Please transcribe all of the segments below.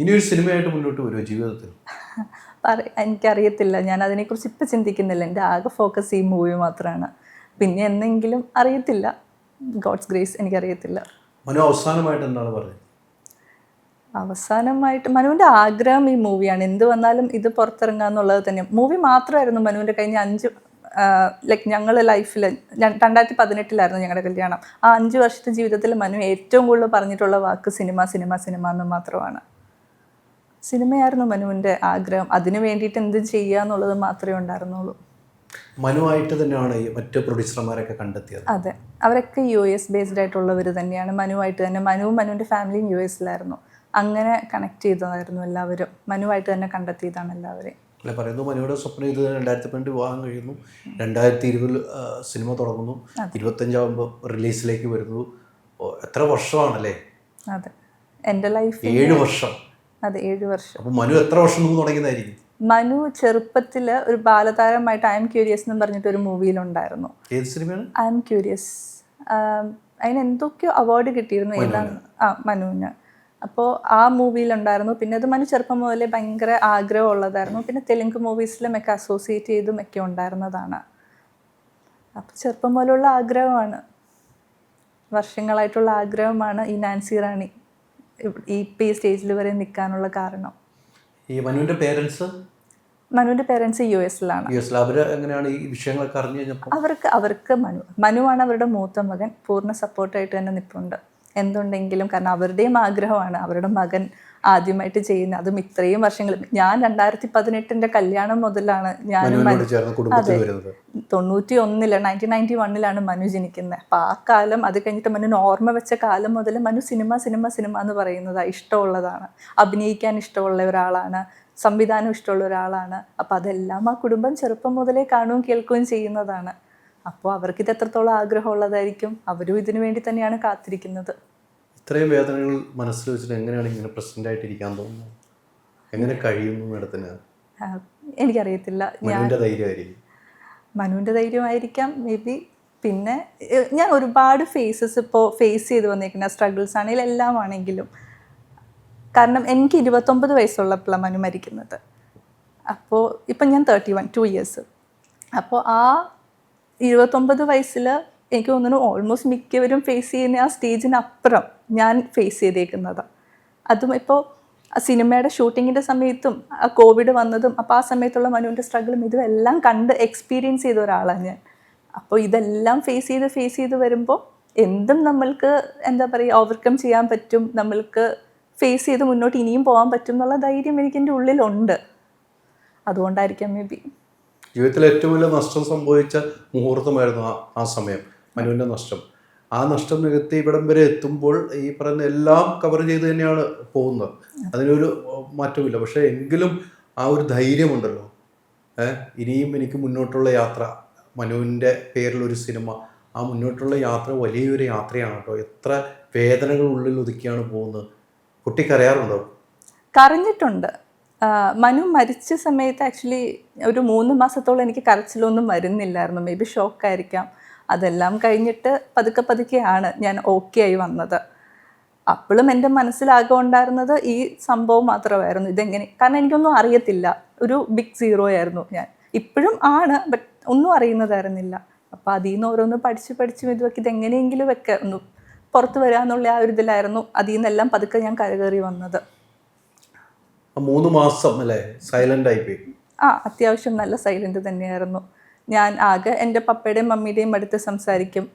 ഇനി ഒരു സിനിമയായിട്ട് മുന്നോട്ട് വരുമോ ജീവിതത്തിൽ? എനിക്കറിയത്തില്ല. ഞാൻ അതിനെക്കുറിച്ച് ഇപ്പം ചിന്തിക്കുന്നില്ല. എന്റെ ആകെ ഫോക്കസ് ഈ മൂവി മാത്രമാണ് പിന്നെ എന്നെങ്കിലും അറിയത്തില്ല. ഗോഡ്സ് ഗ്രേസ് എനിക്കറിയത്തില്ല. മനു അവസാനമായിട്ട് എന്താണ് പറയുന്നത്? അവസാനമായിട്ട് മനുവിന്റെ ആഗ്രഹം ഈ മൂവിയാണ് എന്ത് വന്നാലും ഇത് പുറത്തിറങ്ങുക എന്നുള്ളത് തന്നെ. മൂവി മാത്രമായിരുന്നു മനുവിന്റെ കഴിഞ്ഞ അഞ്ച് ലൈക്ക് ഞങ്ങൾ ലൈഫിൽ രണ്ടായിരത്തി പതിനെട്ടിലായിരുന്നു ഞങ്ങളുടെ കല്യാണം. ആ അഞ്ച് വർഷത്തെ ജീവിതത്തിൽ മനു ഏറ്റവും കൂടുതൽ പറഞ്ഞിട്ടുള്ള വാക്ക് സിനിമ സിനിമ സിനിമ എന്ന് മാത്രമാണ്. സിനിമയായിരുന്നു മനുവിന്റെ ആഗ്രഹം. അതിന് വേണ്ടിയിട്ട് എന്ത് ചെയ്യുക എന്നുള്ളത് മാത്രമേ ഉണ്ടായിരുന്നുള്ളൂ. മനുവായിട്ട് തന്നെയാണ് മറ്റു പ്രൊഡ്യൂസർമാരൊക്കെ കണ്ടെത്തിയത്. അതെ. അവരൊക്കെ യു എസ് ബേസ്ഡ് ആയിട്ടുള്ളവർ തന്നെയാണ്. മനുവായിട്ട് തന്നെ മനുവും മനുവിന്റെ ഫാമിലിയും യു എസിലായിരുന്നു അങ്ങനെ കണക്ട് ചെയ്തതായിരുന്നു എല്ലാവരും. മനുവായിട്ട് തന്നെ കണ്ടെത്തിയതാണ് എല്ലാവരെയും. അല്ലെ പറയുന്നു മനുവിടെ സ്വപ്നം ഇത് രണ്ടായിരത്തി പന്ത്രണ്ട് വിവാഹം കഴിയുന്നു. രണ്ടായിരത്തി ഇരുപതിൽ സിനിമ തുടങ്ങുന്നു. ഇരുപത്തഞ്ചാകുമ്പോൾ റിലീസിലേക്ക് വരുന്നു. എത്ര വർഷമാണല്ലേ? അതെ. എന്റെ ലൈഫ് ഏഴ് വർഷം. അതെ ഏഴ് വർഷം. അപ്പോൾ മനു എത്ര വർഷം മുമ്പ് തുടങ്ങിയതായിരിക്കും? മനു ചെറുപ്പത്തിൽ ഒരു ബാലതാരമായിട്ട് ഐ എം ക്യൂരിയസ് എന്ന് പറഞ്ഞിട്ട് ഒരു മൂവിയിലുണ്ടായിരുന്നു ഏത് സിനിമയാണ്? ഐ എം ക്യൂരിയസ് അതിന് എന്തൊക്കെയോ അവാർഡ് കിട്ടിയിരുന്നു ഏതാണ് ആ മനുവിന്. അപ്പോൾ ആ മൂവിയിലുണ്ടായിരുന്നു പിന്നെ അത് മനു ചെറുപ്പം മുതലേ ഭയങ്കര ആഗ്രഹം ഉള്ളതായിരുന്നു പിന്നെ തെലുങ്ക് മൂവീസിലും ഒക്കെ അസോസിയേറ്റ് ചെയ്തും ഒക്കെ ഉണ്ടായിരുന്നതാണ്. അപ്പോൾ ചെറുപ്പം മുതലുള്ള ആഗ്രഹമാണ്. വർഷങ്ങളായിട്ടുള്ള ആഗ്രഹമാണ് ഈ നാൻസി റാണി. ഇപ്പം ഈ സ്റ്റേജിൽ വരെ നിൽക്കാനുള്ള കാരണം. ഈ മനുവിന്റെ പേരൻസ്? മനുവിന്റെ പേരൻസ് യു എസിലാണ്. എങ്ങനെയാണ് ഈ വിഷയങ്ങളൊക്കെ അറിഞ്ഞു കഴിഞ്ഞപ്പോൾ? അവർക്ക് അവർക്ക് മനു മനുവാണ് അവരുടെ മൂത്ത മകൻ. പൂർണ സപ്പോർട്ടായിട്ട് തന്നെ നിൽപ്പുണ്ട് എന്തുണ്ടെങ്കിലും കാരണം അവരുടെയും ആഗ്രഹമാണ്. അവരുടെ മകൻ ആദ്യമായിട്ട് ചെയ്യുന്ന അതും ഇത്രയും വർഷങ്ങൾ ഞാൻ രണ്ടായിരത്തി പതിനെട്ടിന്റെ കല്യാണം മുതലാണ് ഞാൻ അതെ. തൊണ്ണൂറ്റി ഒന്നിൽ നയന്റീൻ നയന്റി വണ്ണിലാണ് മനു ജനിക്കുന്നത്. അപ്പം ആ കാലം അത് കഴിഞ്ഞിട്ട് മനുവിന് ഓർമ്മ വെച്ച കാലം മുതൽ മനു സിനിമ സിനിമ സിനിമ എന്ന് പറയുന്നത് ഇഷ്ടമുള്ളതാണ്. അഭിനയിക്കാൻ ഇഷ്ടമുള്ള ഒരാളാണ്. സംവിധാനം ഇഷ്ടമുള്ള ഒരാളാണ്. അപ്പം അതെല്ലാം ആ കുടുംബം ചെറുപ്പം മുതലേ കാണുകയും കേൾക്കുകയും ചെയ്യുന്നതാണ്. അപ്പോൾ അവർക്ക് ഇത് എത്രത്തോളം ആഗ്രഹമുള്ളതായിരിക്കും അവരും ഇതിനു വേണ്ടി തന്നെയാണ് കാത്തിരിക്കുന്നത്. ഇത്രയും വേദനകൾ മനസ്സിൽ വെച്ചിട്ട് എങ്ങനെയാണ് ഇങ്ങനെ പ്രസന്റ് ആയിട്ട് ഇരിക്കാൻ തോന്നുന്നത്? എങ്ങനെ കഴിയുന്നു മേഡത്തിന്? എനിക്കറിയത്തില്ല. മനുവിന്റെ ധൈര്യമായിരിക്കും. മനുവിന്റെ ധൈര്യമായിരിക്കാം മേ ബി. പിന്നെ ഞാൻ ഒരുപാട് ഫേസസ് ഇപ്പോൾ ഫേസ് ചെയ്ത് വന്നിരിക്കുന്ന സ്ട്രഗിൾസ് ആണെങ്കിലും എല്ലാം ആണെങ്കിലും കാരണം എനിക്ക് ഇരുപത്തൊമ്പത് വയസ്സുള്ളപ്പോഴാണ് മനു മരിക്കുന്നത്. അപ്പോൾ ഇപ്പം ഞാൻ തേർട്ടി വൺ ടു ഇയേഴ്സ് അപ്പോൾ ആ ഇരുപത്തൊമ്പത് വയസ്സിൽ എനിക്ക് തോന്നുന്നു ഓൾമോസ്റ്റ് മിക്കവരും ഫേസ് ചെയ്യുന്ന ആ സ്റ്റേജിനപ്പുറം ഞാൻ ഫേസ് ചെയ്തേക്കുന്നത്. അതും ഇപ്പോൾ ആ സിനിമയുടെ ഷൂട്ടിങ്ങിന്റെ സമയത്തും ആ കോവിഡ് വന്നതും അപ്പോൾ ആ സമയത്തുള്ള മനുവിന്റെ സ്ട്രഗിളും ഇതും എല്ലാം കണ്ട് എക്സ്പീരിയൻസ് ചെയ്ത ഒരാളാണ് ഞാൻ. അപ്പോൾ ഇതെല്ലാം ഫേസ് ചെയ്ത് ഫേസ് ചെയ്ത് വരുമ്പോൾ എന്തും നമ്മൾക്ക് എന്താ പറയുക ഓവർകം ചെയ്യാൻ പറ്റും നമ്മൾക്ക് ഫേസ് ചെയ്ത് മുന്നോട്ട് ഇനിയും പോകാൻ പറ്റും എന്നുള്ള ധൈര്യം എനിക്ക് എന്റെ ഉള്ളിലുണ്ട്. അതുകൊണ്ടായിരിക്കാം മേ ബി ജീവിതത്തിൽ ഏറ്റവും വലിയ നഷ്ടം സംഭവിച്ച മുഹൂർത്തമായിരുന്നു ആ ആ സമയം. മനുവിന്റെ നഷ്ടം. ആ നഷ്ടം നികത്തി ഇവിടം വരെ എത്തുമ്പോൾ ഈ പറയുന്ന എല്ലാം കവർ ചെയ്ത് തന്നെയാണ് പോകുന്നത്. അതിനൊരു മാറ്റമില്ല പക്ഷേ എങ്കിലും ആ ഒരു ധൈര്യമുണ്ടല്ലോ. ഇനിയും എനിക്ക് മുന്നോട്ടുള്ള യാത്ര മനുവിന്റെ പേരിലൊരു സിനിമ ആ മുന്നോട്ടുള്ള യാത്ര വലിയൊരു യാത്രയാണ് കേട്ടോ. എത്ര വേദനകൾ ഉള്ളിൽ ഒതുക്കിയാണ് പോകുന്നത്. കുട്ടി കരയാറുണ്ടോ? കരഞ്ഞിട്ടുണ്ട്. മനു മരിച്ച സമയത്ത് ആക്ച്വലി ഒരു മൂന്ന് മാസത്തോളം എനിക്ക് കരച്ചിലൊന്നും വരുന്നില്ലായിരുന്നു. മേ ബി ഷോക്കായിരിക്കാം അതെല്ലാം കഴിഞ്ഞിട്ട് പതുക്കെ പതുക്കെയാണ് ഞാൻ ഓക്കെ ആയി വന്നത്. അപ്പോഴും എന്റെ മനസ്സിലാകെ ഉണ്ടായിരുന്നത് ഈ സംഭവം മാത്രമായിരുന്നു. ഇതെങ്ങനെ? കാരണം എനിക്കൊന്നും അറിയത്തില്ല. ഒരു ബിഗ് സീറോ ആയിരുന്നു ഞാൻ. ഇപ്പോഴും ആണ് ബട്ട് ഒന്നും അറിയുന്നതായിരുന്നില്ല. അപ്പോൾ അതിൽ നിന്ന് ഓരോന്ന് പഠിച്ച് പഠിച്ച് ഇതൊക്കെ ഇതെങ്ങനെയെങ്കിലും ഒക്കെ ഒന്ന് പുറത്ത് വരാമെന്നുള്ള ആ ഒരു ഇതിലായിരുന്നു അതിൽ നിന്നെല്ലാം പതുക്കെ ഞാൻ കരകയറി വന്നത്. മൂന്ന് മാസം അല്ലേ? ആയി ആയിപ്പോയി ആ അത്യാവശ്യം നല്ല സൈലന്റ് തന്നെയായിരുന്നു. ഞാൻ ആകെ എന്റെ പപ്പയുടെയും മമ്മിയുടെയും അടുത്ത് സംസാരിക്കും.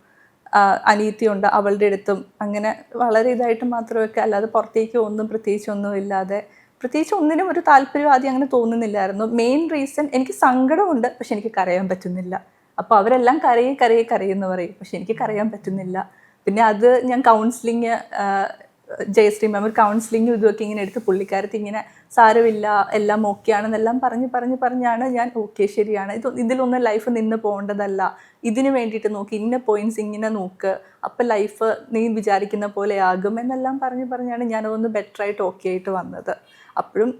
ആ, അനിയത്തിയുണ്ട് അവളുടെ അടുത്തും. അങ്ങനെ വളരെ ഇതായിട്ട് മാത്രമൊക്കെ അല്ലാതെ പുറത്തേക്ക് ഒന്നും പ്രത്യേകിച്ച് ഒന്നും ഇല്ലാതെ. പ്രത്യേകിച്ച് ഒന്നിനും ഒരു താല്പര്യം ആദ്യം അങ്ങനെ തോന്നുന്നില്ലായിരുന്നു. മെയിൻ റീസൺ എനിക്ക് സങ്കടമുണ്ട് പക്ഷെ എനിക്ക് കരയാൻ പറ്റുന്നില്ല. അപ്പോൾ അവരെല്ലാം കരയെ കരയെ കരയെന്ന് പറയും. പക്ഷെ എനിക്ക് കരയാൻ പറ്റുന്നില്ല. പിന്നെ അത് ഞാൻ കൗൺസിലിങ് ജയശ്രീ മാം ഒരു കൗൺസിലിങ്ങും ഇതുമൊക്കെ ഇങ്ങനെ എടുത്ത് പുള്ളിക്കാരത്തി ഇങ്ങനെ സാരമില്ല എല്ലാം ഓക്കെ ആണെന്നെല്ലാം പറഞ്ഞ് പറഞ്ഞ് പറഞ്ഞാണ് ഞാൻ ഓക്കെ ശരിയാണ്. ഇത് ഇതിലൊന്നും ലൈഫ് നിന്ന് പോകേണ്ടതല്ല. ഇതിന് വേണ്ടിയിട്ട് നോക്ക് ഇന്ന പോയിന്റ്സ് ഇങ്ങനെ നോക്ക്. അപ്പം ലൈഫ് നീ വിചാരിക്കുന്ന പോലെ ആകും എന്നെല്ലാം പറഞ്ഞ് പറഞ്ഞാണ് ഞാനതൊന്ന് ബെറ്റർ ആയിട്ട് ഓക്കെ ആയിട്ട് വന്നത്. അപ്പോഴും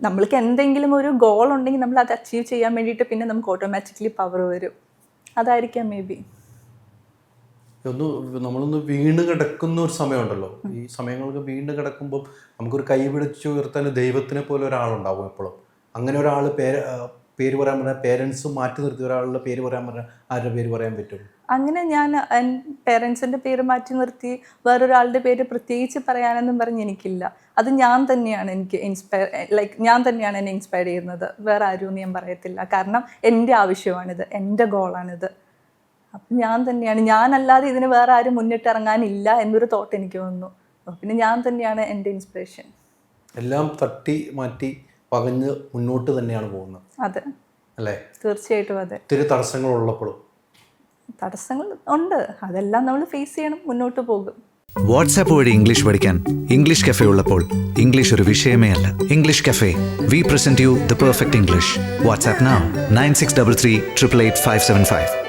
നമ്മൾക്ക് എന്തെങ്കിലും ഒരു ഗോൾ ഉണ്ടെങ്കിൽ നമ്മൾ അത് അച്ചീവ് ചെയ്യാൻ വേണ്ടിയിട്ട് പിന്നെ നമുക്ക് ഓട്ടോമാറ്റിക്കലി പവർ വരും. അതായിരിക്കാം മേ ബി ഒന്ന് നമ്മളൊന്ന് വീണ് കിടക്കുന്ന ഒരു സമയമുണ്ടല്ലോ. ഈ സമയങ്ങളൊക്കെ വീണ് കിടക്കുമ്പോൾ നമുക്കൊരു കൈ പിടിച്ച് ഉയർത്താൻ ദൈവത്തിനെ പോലെ ഒരാളുണ്ടാവും എപ്പോഴും. അങ്ങനെ ഒരാൾ പേര് പേര് പറയാൻ പറഞ്ഞാൽ പേരൻസ് മാറ്റി നിർത്തി ഒരാളുടെ പേര് പറയാൻ പറഞ്ഞാൽ ആരുടെ പേര് പറയാൻ പറ്റും? അങ്ങനെ ഞാൻ പേരൻസിന്റെ പേര് മാറ്റി നിർത്തി വേറൊരാളുടെ പേര് പ്രത്യേകിച്ച് പറയാനൊന്നും പറഞ്ഞ് എനിക്കില്ല. അത് ഞാൻ തന്നെയാണ് എനിക്ക് ഇൻസ്പയർ ലൈക്ക് ഞാൻ തന്നെയാണ് എന്നെ ഇൻസ്പയർ ചെയ്യുന്നത്. വേറെ ആരും ഞാൻ പറയത്തില്ല. കാരണം എന്റെ ആവശ്യമാണിത്. എന്റെ ഗോളാണിത് അപ്പം ഞാൻ തന്നെയാണ്. ഞാനല്ലാതെ ഇതിന് വേറെ ആരും മുന്നിട്ടിറങ്ങാനില്ല എന്നൊരു തോട്ട് എനിക്ക് വന്നു. പിന്നെ ഞാൻ തന്നെയാണ് എന്റെ ഇൻസ്പിറേഷൻ എല്ലാം തട്ടി മാറ്റി പകഞ്ഞ് മുന്നോട്ട് തന്നെയാണ് പോകുന്നത്. അതെ. അല്ലേ? തീർച്ചയായിട്ടും അതെ. ഒത്തിരി തടസ്സങ്ങളുള്ളപ്പോഴും തടസ്സങ്ങൾ ഉണ്ട്. അതെല്ലാം നമ്മൾ ഫേസ് ചെയ്യണം മുന്നോട്ട് പോകും. വാട്സാപ്പ് വഴി ഇംഗ്ലീഷ് പഠിക്കാൻ ഇംഗ്ലീഷ് കഫേ ഉള്ളപ്പോൾ ഇംഗ്ലീഷ് ഒരു വിഷയമേ അല്ല. English cafe we present you the perfect English WhatsApp nine six double three triple eight five seven five